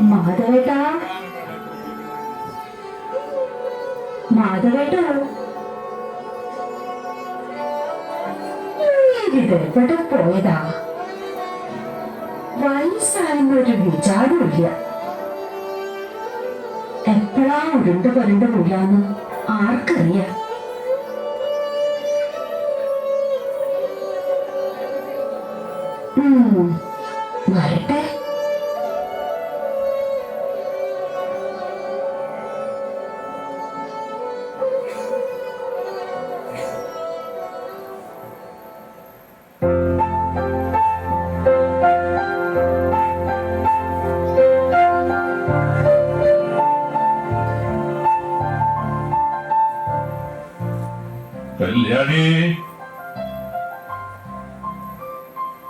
മാധവേട്ടാ? മാധവേട്ടോ? ഇതെവിടെ പോയതാ. വയസ്സായെന്നൊരു വിചാരമില്ല എപ്പോഴാ ഉരുണ്ട് പുരണ്ട് മുല്ലാന്ന് ആർക്കറിയാം. ഉം, കല്യാണി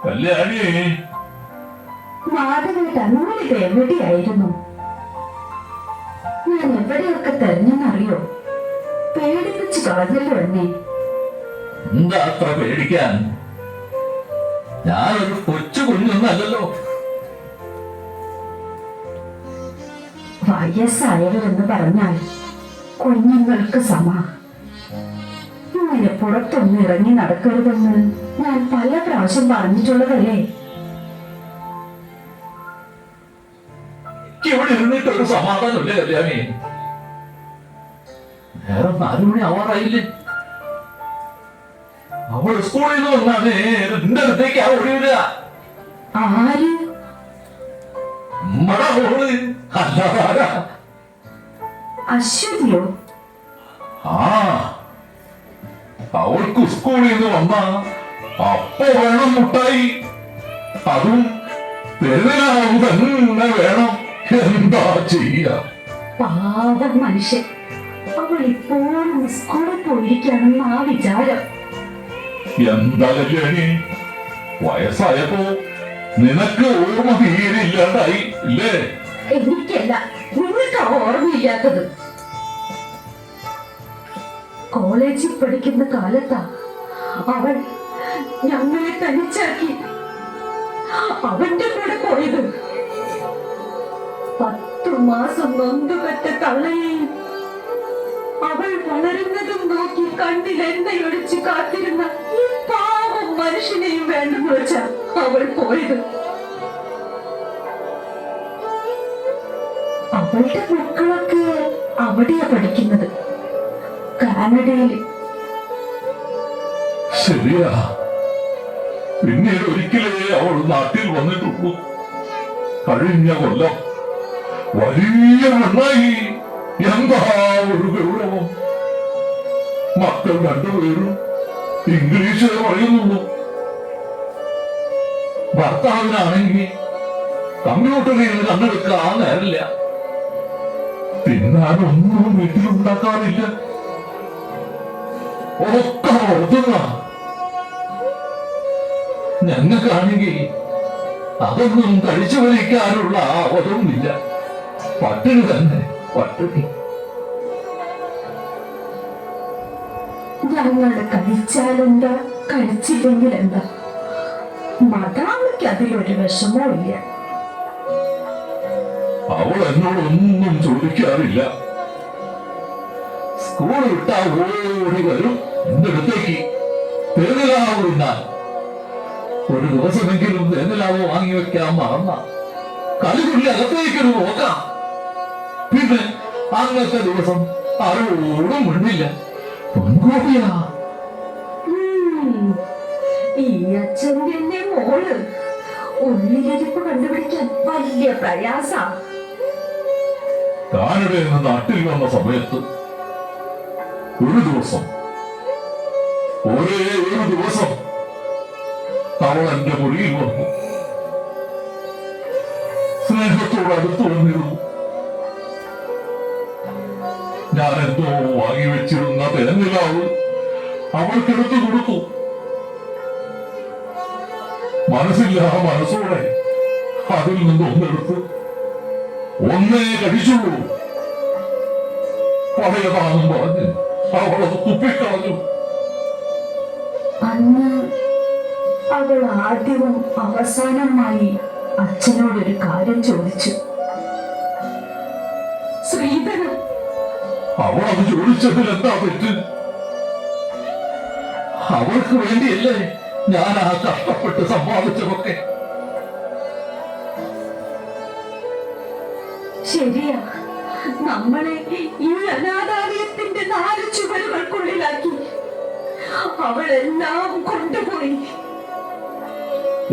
കല്യാണി മാധവേട്ട നിങ്ങളിത് എവിടെയായിരുന്നു? ഞാൻ എവിടെയൊക്കെ തെരഞ്ഞെന്നറിയോ? പേടിപ്പിച്ച് കളഞ്ഞല്ലോ എന്നെ. എന്താ അത്ര പേടിക്കാൻ? ഞാനൊരു കൊച്ചു കുഞ്ഞൊന്നല്ലോ വയസ്സായവരെന്ന് പറഞ്ഞാൽ കുഞ്ഞുങ്ങൾക്ക് സമാ പുറത്തൊന്നും ഇറങ്ങി നടക്കരുതെന്ന് ഞാൻ പല പ്രാവശ്യം പറഞ്ഞിട്ടുള്ളതല്ലേ? എനിക്ക് ഇവിടെ ഇരുന്നിട്ട് ഒരു സമാധാനമില്ല കല്യാണി? നേരെ നാലു മണി ആവാറായില്ലേ? അവൾ സ്കൂളിൽ നിന്ന് വന്നാ നേരെ നിന്റെ അടുത്തേക്ക് ആ ഓടി വരിക. ആര്? നമ്മടെ മോൾ. അല്ലാതാരാ അശ്വതിയോ? ആ. അവൾക്ക് സ്കൂളിൽ നിന്ന് വന്ന. അപ്പൊ വേണം മുട്ടായി. അതും പെരുന്നാളാവ് തന്നെ വേണം. എന്താ ചെയ്യ? പാവം മനുഷ്യൻ. അവൾ ഇപ്പോഴും സ്കൂളിൽ പോയിരിക്കണം ആ വിചാരം. എന്താ കല്യാണി? വയസ്സായപ്പോ നിനക്ക് ഓർമ്മ തീരെ ഇല്ലാണ്ടായി ഇല്ലേ? എനിക്കല്ല നിങ്ങൾക്ക് ഓർമ്മയില്ലാത്തത്. കോളേജിൽ പഠിക്കുന്ന കാലത്താ അവൾ ഞങ്ങളെ തനിച്ചാക്കി. അവന്റെ കൂടെ പോയത്. പത്തു മാസം നൊന്തുപെറ്റ തള്ളയെയും അവൾ വളരുന്നതും നോക്കി കണ്ണിൽ എണ്ണയൊഴിച്ച് കാത്തിരുന്ന പാവം മനുഷ്യനെയും വേണ്ടെന്ന് വെച്ചാ അവൾ പോയത്. അവളുടെ മക്കളൊക്കെ അവിടെയാ പഠിക്കുന്നത്. കാനഡയിൽ ശരിയാ. പിന്നീട് ഒരിക്കലേ അവൾ നാട്ടിൽ വന്നിട്ടുള്ളൂ. കഴിഞ്ഞ കൊല്ലം വലിയ വെള്ളായി എന്താ ഒരു ഗൗരവം? മക്കൾ രണ്ടുപേരും ഇംഗ്ലീഷ് പറയുന്നുള്ളൂ. ഭർത്താവിനാണെങ്കിൽ കമ്പ്യൂട്ടറിൽ നിന്ന് കണ്ണെടുക്കാൻ നേരില്ല. തിന്നാനൊന്നും വീട്ടിലുണ്ടാക്കാറില്ല. ഒക്കെ പുറത്തുനിന്നാ ഞങ്ങൾക്കാണെങ്കിൽ അതൊന്നും കഴിച്ചു വലിക്കാനുള്ള ആവതുമില്ല പട്ടിണി തന്നെ പട്ടിണി. ഞങ്ങൾ കഴിച്ചാലെന്താ കഴിച്ചില്ലെങ്കിൽ എന്താ മദാമയ്ക്ക് അതിലൊരു വിഷമവും ഇല്ല അവൾ എന്നോടൊന്നും ചോദിക്കാറില്ല. സ്കൂൾ വിട്ട ഓടി വരും എന്റെ അടുത്തേക്ക് തേനിലാവ് തിന്നാൻ ഒരു ദിവസമെങ്കിലും തേനിലാവ് വാങ്ങി വെക്കാൻ മറന്ന. കളിക്കുള്ളി അകത്തേക്കൊരു നോക്കാം പിന്നെ അന്നത്തെ ദിവസം ആരോടും മിണ്ടില്ല. പെൺകോപ്പിയാ. ഉം, ഈ അച്ഛന്റെ മോൾ ഉള്ളിലിരിപ്പ് കണ്ടുപിടിക്കാൻ വലിയ പ്രയാസ. നിന്ന് നാട്ടിൽ വന്ന സമയത്ത് ഒരു ദിവസം. ഒരേ ഒരു ദിവസം അവൾ എന്റെ മുറിയിൽ വന്നു. സ്നേഹത്തോട് അടുത്ത് വന്നിരുന്നു. ഞാൻ എന്തോ വാങ്ങി വെച്ചിരുന്ന തേനിലാവ് അവൾക്കെടുത്തു കൊടുത്തു മനസ്സില്ല മനസ്സോടെ അതിൽ നിന്ന് ഒന്നെടുത്ത് ഒന്നേ കഴിച്ചുള്ളൂ. പഴയതാണെന്ന് പറഞ്ഞ് അവളത് തുപ്പിക്കളഞ്ഞു അന്ന് അവൾ ആദ്യവും അവസാനമായി അച്ഛനോടൊരു കാര്യം ചോദിച്ചു. സ്ത്രീധനം അവൾ അത് ചോദിച്ചതിൽ എന്താ പറ്റ് അവൾക്ക് വേണ്ടിയല്ലേ ഞാൻ ആ കഷ്ടപ്പെട്ട് സമ്പാദിച്ചതൊക്കെ? ശരിയാ. നമ്മളെ ഈ അനാഥാലയത്തിന്റെ നാല് ചുവരുകൾക്കുള്ളിലാക്കി അവളെല്ലാം കൊണ്ടുപോയി.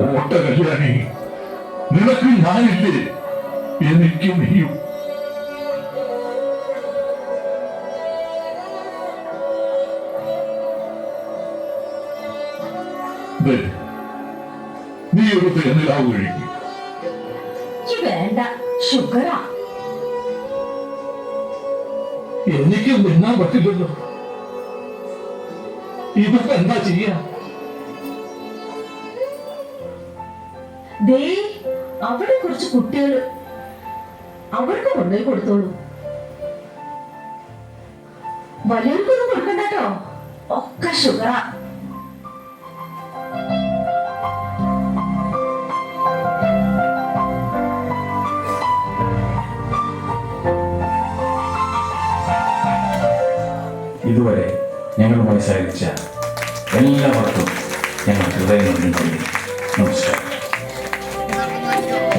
ഓട്ട കല്യാണി നിനക്ക് ഞാനില്ലേ? എനിക്ക് നീയും. നീ ഒരു തേനിലാവ് കഴിക്കും വേണ്ട ഷുഗറാ. എനിക്ക് നിന്നാൻ പറ്റില്ലല്ലോ. ഇതൊക്കെ എന്താ ചെയ്യാ? ദേ അവിടെ കുറച്ച് കുട്ടികൾ അവർക്ക് കൊണ്ടുപോയി കൊടുത്തോളൂ. വലിയവർക്കൊന്നും കൊടുക്കണ്ട ഒക്കെ ഷുഗറാ. ഇതുവരെ ഞങ്ങളുമായി സഹകരിച്ച എല്ലാവർക്കും ഞങ്ങൾ ഹൃദയം നന്ദി നമസ്കാരം.